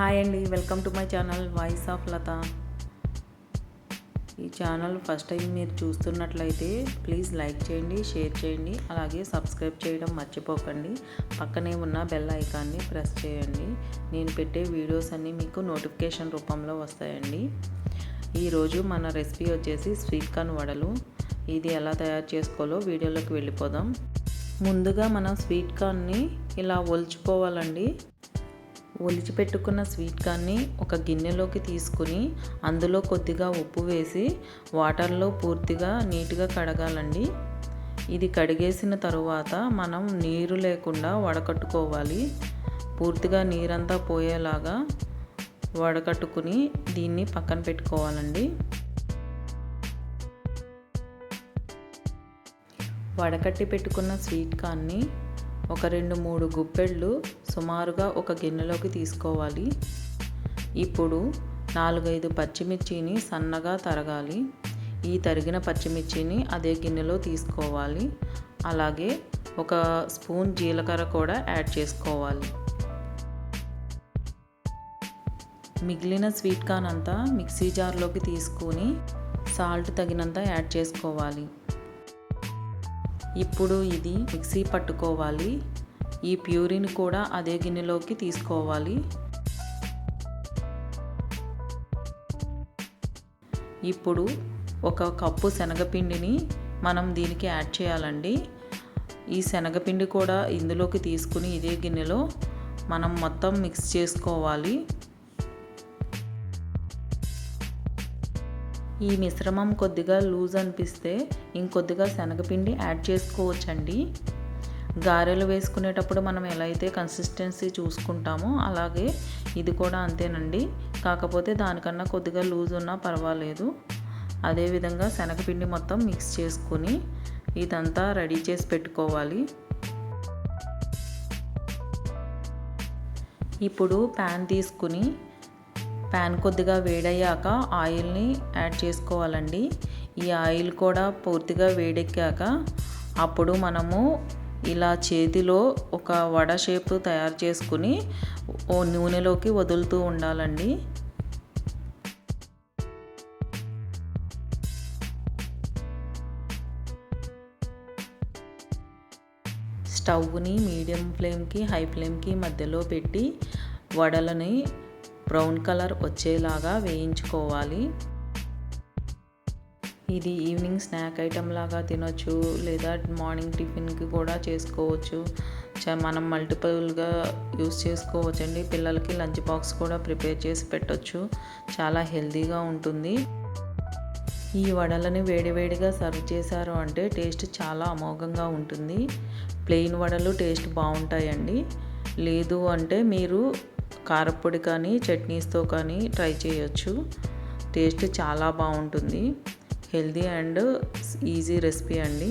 Hi అండి welcome to my channel voice of Latha. ఈ channel first time మీరు చూస్తున్నట్లయితే ప్లీజ్ లైక్ చేయండి షేర్ చేయండి అలాగే సబ్స్క్రైబ్ చేయడం మర్చిపోకండి. పక్కనే ఉన్న బెల్ ఐకాన్ని ప్రెస్ చేయండి. నేను పెట్టే వీడియోస్ అన్నీ మీకు నోటిఫికేషన్ రూపంలో వస్తాయండి. ఈరోజు మన రెసిపీ వచ్చేసి స్వీట్ కార్న్ వడలు. ఇది ఎలా తయారు చేసుకోవాలో వీడియోలోకి వెళ్ళిపోదాం. ముందుగా మనం స్వీట్ కార్న్ని ఇలా ఒలుచుకోవాలండి. ఒలిచి పెట్టుకున్న స్వీట్ కార్న్ని ఒక గిన్నెలోకి తీసుకుని అందులో కొద్దిగా ఉప్పు వేసి వాటర్లో పూర్తిగా నీట్గా కడగాలండి. ఇది కడిగేసిన తరువాత మనం నీరు లేకుండా వడకట్టుకోవాలి. పూర్తిగా నీరంతా పోయేలాగా వడకట్టుకుని దీన్ని పక్కన పెట్టుకోవాలండి. వడకట్టి పెట్టుకున్న స్వీట్ కార్న్ని ఒక రెండు మూడు గుప్పెళ్ళు సుమారుగా ఒక గిన్నెలోకి తీసుకోవాలి. ఇప్పుడు నాలుగైదు పచ్చిమిర్చిని సన్నగా తరగాలి. ఈ తరిగిన పచ్చిమిర్చిని అదే గిన్నెలో తీసుకోవాలి. అలాగే ఒక స్పూన్ జీలకర్ర కూడా యాడ్ చేసుకోవాలి. మిగిలిన స్వీట్ కార్న్ అంతా మిక్సీ జార్లోకి తీసుకుని సాల్ట్ తగినంత యాడ్ చేసుకోవాలి. ఇప్పుడు ఇది మిక్సీ పట్టుకోవాలి. ఈ ప్యూరిని కూడా అదే గిన్నెలోకి తీసుకోవాలి. ఇప్పుడు ఒక కప్పు శనగపిండిని మనం దీనికి యాడ్ చేయాలండి. ఈ శనగపిండి కూడా ఇందులోకి తీసుకుని ఇదే గిన్నెలో మనం మొత్తం మిక్స్ చేసుకోవాలి. ఈ మిశ్రమం కొద్దిగా లూజ్ అనిపిస్తే ఇంకొద్దిగా శనగపిండి యాడ్ చేసుకోవచ్చండి. గారెలు వేసుకునేటప్పుడు మనం ఎలా అయితే కన్సిస్టెన్సీ చూసుకుంటామో అలాగే ఇది కూడా అంతేనండి. కాకపోతే దానికన్నా కొద్దిగా లూజ్ ఉన్నా పర్వాలేదు. అదేవిధంగా శనగపిండి మొత్తం మిక్స్ చేసుకుని ఇదంతా రెడీ చేసి పెట్టుకోవాలి. ఇప్పుడు ప్యాన్ తీసుకుని ప్యాన్ కొద్దిగా వేడయ్యాక ఆయిల్ని యాడ్ చేసుకోవాలండి. ఈ ఆయిల్ కూడా పూర్తిగా వేడెక్కాక అప్పుడు మనము ఇలా చేతిలో ఒక వడ షేప్ తయారు చేసుకుని ఓ నూనెలోకి వదులుతూ ఉండాలండి. స్టవ్ని మీడియం ఫ్లేమ్కి హై ఫ్లేమ్కి మధ్యలో పెట్టి వడలని బ్రౌన్ కలర్ వచ్చేలాగా వేయించుకోవాలి. ఇది ఈవినింగ్ స్నాక్ ఐటెం లాగా తినొచ్చు లేదా మార్నింగ్ టిఫిన్కి కూడా చేసుకోవచ్చు. మనం మల్టిపుల్గా యూస్ చేసుకోవచ్చు అండి పిల్లలకి లంచ్ బాక్స్ కూడా ప్రిపేర్ చేసి పెట్టవచ్చు చాలా హెల్తీగా ఉంటుంది. ఈ వడలని వేడివేడిగా సర్వ్ చేశారు అంటే టేస్ట్ చాలా అమోఘంగా ఉంటుంది. ప్లెయిన్ వడలు టేస్ట్ బాగుంటాయండి. లేదు అంటే మీరు కారపొడి కానీ చట్నీస్తో కానీ ట్రై చేయొచ్చు. టేస్ట్ చాలా బాగుంటుంది. హెల్దీ అండ్ ఈజీ రెసిపీ అండి.